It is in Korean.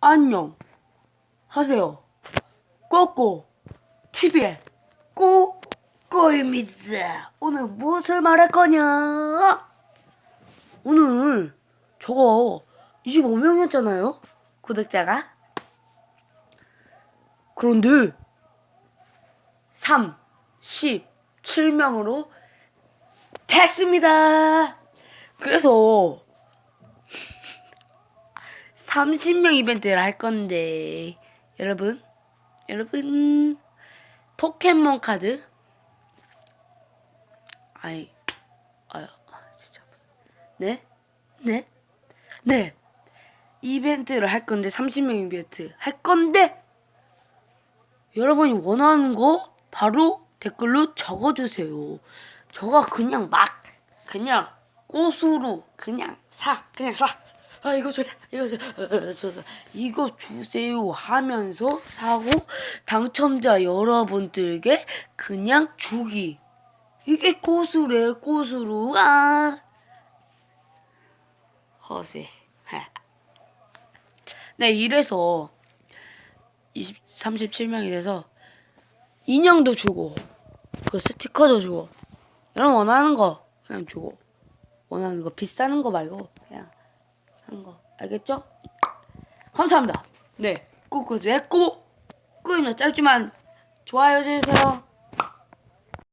안녕 하세요. 꼬꼬 TV의 꼬꼬입니다. 오늘 무엇을 말할 거냐? 오늘 저거 25명이었잖아요. 구독자가. 그런데 3, 17명으로 됐습니다. 그래서 30명 이벤트를 할 건데 여러분 여러분 포켓몬 카드 아이 아유 진짜 네? 네? 네 이벤트를 할 건데 30명 이벤트 할 건데 여러분이 원하는 거 바로 댓글로 적어주세요. 저가 그냥 막 그냥 꽃으로 그냥 사 그냥 사. 아 이거 주세요. 이거 주세요. 어, 어, 저, 저, 이거 주세요 하면서 사고 당첨자 여러분들께 그냥 주기. 이게 꽃으래 꽃으로. 아. 허세. 네 이래서 20, 37명이 돼서 인형도 주고 그 스티커도 주고 여러분 원하는 거 그냥 주고 원하는 거 비싸는 거 말고 그냥 하는 거 알겠죠? 감사합니다. 네, 꾹꾹 왜꾹 꾹이면 짧지만 좋아요 해주세요.